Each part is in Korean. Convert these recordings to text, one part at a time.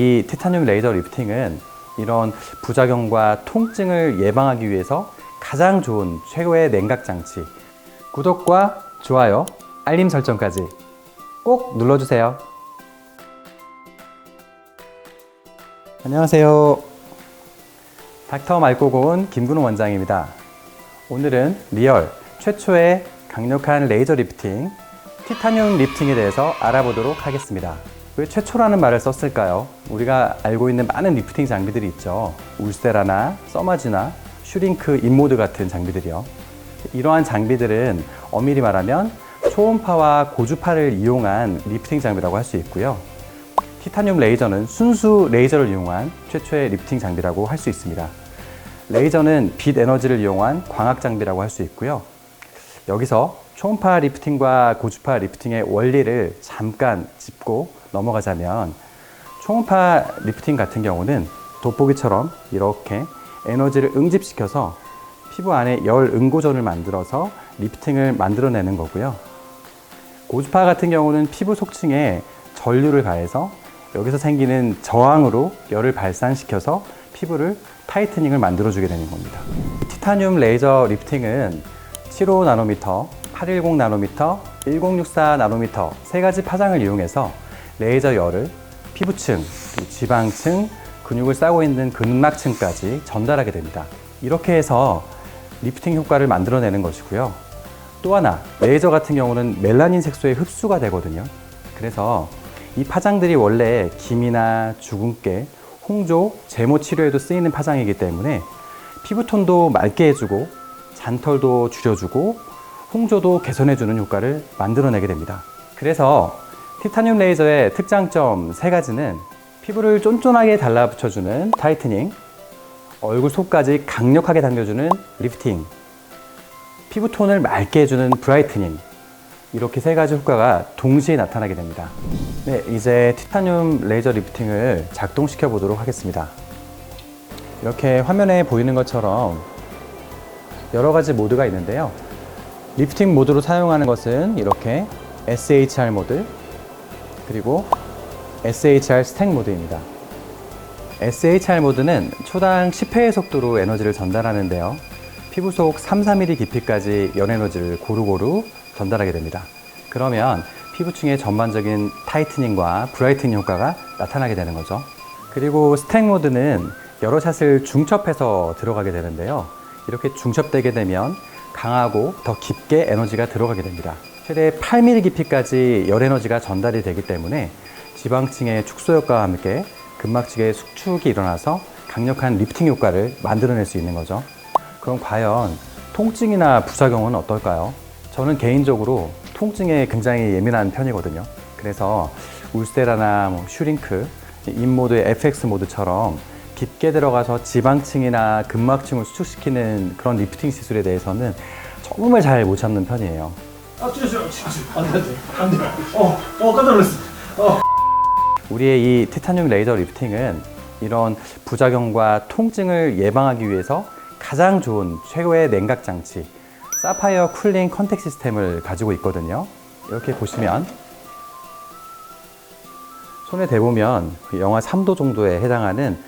이 티타늄 레이저 리프팅은 이런 부작용과 통증을 예방하기 위해서 가장 좋은 최고의 냉각 장치. 구독과 좋아요, 알림 설정까지 꼭 눌러주세요. 안녕하세요. 닥터 맑고 고운 김근호 원장입니다. 오늘은 리얼 최초의 강력한 레이저 리프팅, 티타늄 리프팅에 대해서 알아보도록 하겠습니다. 왜 최초라는 말을 썼을까요? 우리가 알고 있는 많은 리프팅 장비들이 있죠. 울세라나 서마지나 슈링크 인모드 같은 장비들이요. 이러한 장비들은 엄밀히 말하면 초음파와 고주파를 이용한 리프팅 장비라고 할 수 있고요. 티타늄 레이저는 순수 레이저를 이용한 최초의 리프팅 장비라고 할 수 있습니다. 레이저는 빛 에너지를 이용한 광학 장비라고 할 수 있고요. 여기서 초음파 리프팅과 고주파 리프팅의 원리를 잠깐 짚고 넘어가자면 초음파 리프팅 같은 경우는 돋보기처럼 이렇게 에너지를 응집시켜서 피부 안에 열 응고전을 만들어서 리프팅을 만들어내는 거고요. 고주파 같은 경우는 피부 속층에 전류를 가해서 여기서 생기는 저항으로 열을 발산시켜서 피부를 타이트닝을 만들어주게 되는 겁니다. 티타늄 레이저 리프팅은 75 나노미터, 810 나노미터, 1064 나노미터 세 가지 파장을 이용해서 레이저 열을 피부층, 지방층, 근육을 싸고 있는 근막층까지 전달하게 됩니다. 이렇게 해서 리프팅 효과를 만들어내는 것이고요. 또 하나, 레이저 같은 경우는 멜라닌 색소의 흡수가 되거든요. 그래서 이 파장들이 원래 김이나 주근깨, 홍조, 제모 치료에도 쓰이는 파장이기 때문에 피부톤도 맑게 해주고 잔털도 줄여주고 홍조도 개선해주는 효과를 만들어내게 됩니다. 그래서 티타늄 레이저의 특장점 세 가지는 피부를 쫀쫀하게 달라붙여주는 타이트닝, 얼굴 속까지 강력하게 당겨주는 리프팅, 피부 톤을 맑게 해주는 브라이트닝, 이렇게 세 가지 효과가 동시에 나타나게 됩니다. 네, 이제 티타늄 레이저 리프팅을 작동시켜 보도록 하겠습니다. 이렇게 화면에 보이는 것처럼 여러 가지 모드가 있는데요. 리프팅 모드로 사용하는 것은 이렇게 SHR 모드, 그리고 SHR 스택 모드입니다. SHR 모드는 초당 10회의 속도로 에너지를 전달하는데요. 피부 속 3, 4mm 깊이까지 연 에너지를 고루고루 전달하게 됩니다. 그러면 피부층의 전반적인 타이트닝과 브라이트닝 효과가 나타나게 되는 거죠. 그리고 스택 모드는 여러 샷을 중첩해서 들어가게 되는데요. 이렇게 중첩되게 되면 강하고 더 깊게 에너지가 들어가게 됩니다. 최대 8mm 깊이까지 열 에너지가 전달이 되기 때문에 지방층의 축소 효과와 함께 근막층의 숙축이 일어나서 강력한 리프팅 효과를 만들어낼 수 있는 거죠. 그럼 과연 통증이나 부작용은 어떨까요? 저는 개인적으로 통증에 굉장히 예민한 편이거든요. 그래서 울세라나 뭐 슈링크, 인모드의 FX 모드처럼 깊게 들어가서 지방층이나 근막층을 수축시키는 그런 리프팅 시술에 대해서는 정말 잘 못 참는 편이에요. 아, 주세요, 주세요. 안 돼, 안 돼, 안 돼. 어, 어, 깜짝 놀랐어. 어. 우리의 이 티타늄 레이저 리프팅은 이런 부작용과 통증을 예방하기 위해서 가장 좋은 최고의 냉각 장치 사파이어 쿨링 컨택 시스템을 가지고 있거든요. 이렇게 보시면 손에 대보면 그 영하 3도 정도에 해당하는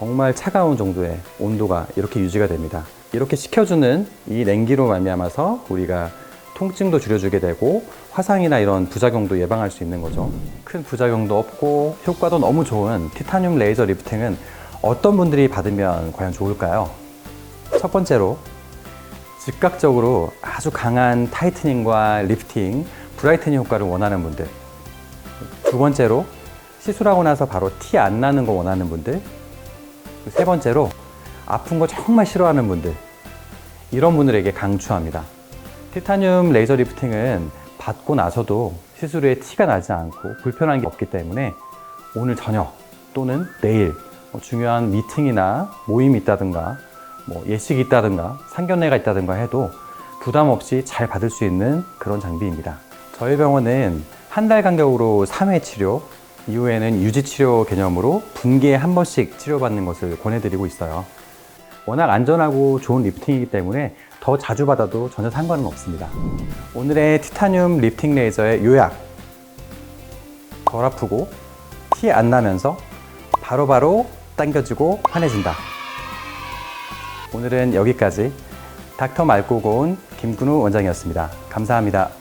정말 차가운 정도의 온도가 이렇게 유지가 됩니다. 이렇게 식혀주는 이 냉기로 말미암아서 우리가 통증도 줄여주게 되고 화상이나 이런 부작용도 예방할 수 있는 거죠. 큰 부작용도 없고 효과도 너무 좋은 티타늄 레이저 리프팅은 어떤 분들이 받으면 과연 좋을까요? 첫 번째로 즉각적으로 아주 강한 타이트닝과 리프팅, 브라이트닝 효과를 원하는 분들. 두 번째로 시술하고 나서 바로 티 안 나는 거 원하는 분들. 세 번째로 아픈 거 정말 싫어하는 분들. 이런 분들에게 강추합니다. 티타늄 레이저 리프팅은 받고 나서도 시술 후에 티가 나지 않고 불편한 게 없기 때문에 오늘 저녁 또는 내일 뭐 중요한 미팅이나 모임이 있다든가 뭐 예식이 있다든가 상견례가 있다든가 해도 부담 없이 잘 받을 수 있는 그런 장비입니다. 저희 병원은 한 달 간격으로 3회 치료, 이후에는 유지 치료 개념으로 분기에 한 번씩 치료받는 것을 권해드리고 있어요. 워낙 안전하고 좋은 리프팅이기 때문에 더 자주 받아도 전혀 상관은 없습니다. 오늘의 티타늄 리프팅 레이저의 요약. 덜 아프고 티 안 나면서 바로바로 당겨주고 환해진다. 오늘은 여기까지 닥터 맑고 고운 김근우 원장이었습니다. 감사합니다.